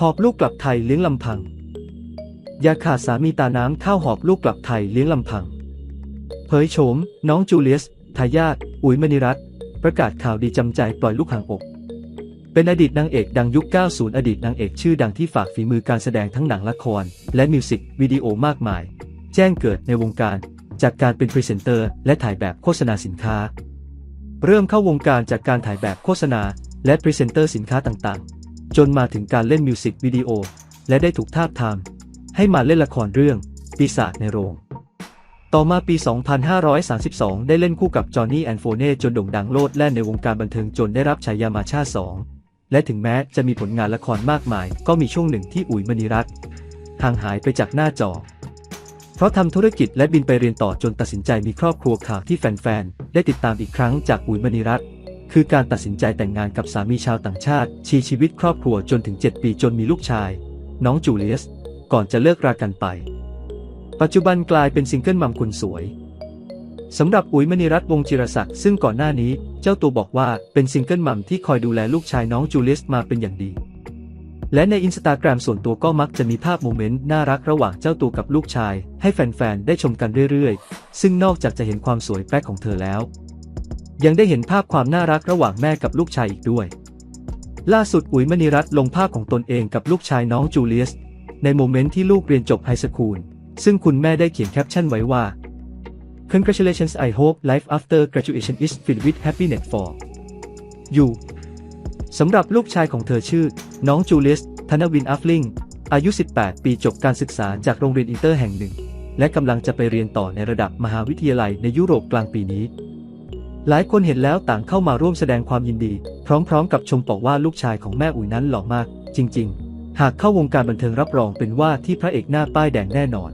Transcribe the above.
หอบลูกกลับไทยเลี้ยงลำพัง อย่าขาดสามีตาน้ำข้าวหอบลูกกลับไทยเลี้ยงลำพัง เผยโฉม น้องจูเลียส ทายาทอุ๋ยมณีรัตน์ประกาศข่าวดีจำใจปล่อยลูกห่างอก เป็นอดีตนางเอกดังยุค 90 อดีตนางเอกชื่อดังที่ฝากฝีมือการแสดงทั้งหนังละคร และมิวสิกวิดีโอมากมาย แจ้งเกิดในวงการ จากการเป็นพรีเซนเตอร์ และถ่ายแบบโฆษณาสินค้า เริ่มเข้าวงการจากการถ่ายแบบโฆษณา และพรีเซนเตอร์สินค้าต่างๆ จนมาถึงการเล่นมิวสิกวิดีโอ และได้ถูกทาบทาม ให้มาเล่นละครเรื่อง ปีศาจในโรง ต่อมาปี 2532 ได้เล่นคู่กับจอห์นนี่แอนโฟเน่จนโด่งดังโลดแล่นในวงการบันเทิงจนได้รับฉายามาชาสองและถึงแม้จะมีผลงานละครมากมาย ก็มีช่วงหนึ่งที่อุ๋ยมณีรัตน์ห่างหายไปจากหน้าจอ เพราะทำธุรกิจและบินไปเรียนต่อจนตัดสินใจมีครอบครัวข่าวที่แฟนๆ ได้ติดตามอีกครั้งจากอุ๋ยมณีรัตน์ คือการตัดสินใจแต่งงานกับสามีชาวต่างชาติ ชีชีวิตครอบครัวจนถึง 7 ปีจนมีลูกชาย น้องจูเลียส ก่อนจะเลิกรากันไป ปัจจุบันกลายเป็นซิงเกิลมัมคนสวยสำหรับอุ๋ยมณีรัตน์วงศ์จิรศักดิ์ซึ่งก่อนหน้านี้เจ้าตัวบอกว่าเป็นซิงเกิลมัมที่คอยดูแลลูกชายน้องจูเลียสมาเป็นอย่างดี และในอินสตาแกรมส่วนตัวก็มักจะมีภาพโมเมนต์น่ารักระหว่างเจ้าตัวกับลูกชาย ให้แฟนๆ ได้ชมกันเรื่อยๆ ซึ่งนอกจากจะเห็นความสวยแป๊กของเธอแล้ว ยังได้เห็นภาพความน่ารักระหว่างแม่กับลูกชายอีกด้วย ล่าสุดอุ๋ยมณีรัตน์ลงภาพของตนเองกับลูกชายน้องจูเลียส ในโมเมนต์ที่ลูกเรียนจบไฮสคูล ซึ่งคุณแม่ได้เขียนแคปชั่นไว้ว่า Congratulations I hope life after graduation is filled with happiness for you สำหรับลูกชายของเธอชื่อ น้องจูเลียส ธนวินอัฟลิง อายุ 18 ปีจบการศึกษาจากโรงเรียนอินเตอร์แห่งหนึ่ง และกำลังจะไปเรียนต่อในระดับมหาวิทยาลัยในยุโรปกลางปีนี้ หลายคนเห็นแล้วต่างเข้ามาร่วมแสดงความยินดี พร้อมๆ กับชมบอกว่าลูกชายของแม่อุ๋ยนั้นหล่อมาก จริง ๆ หากเข้าวงการบันเทิงรับรองเป็นว่าที่พระเอกหน้าป้ายแดงแน่นอน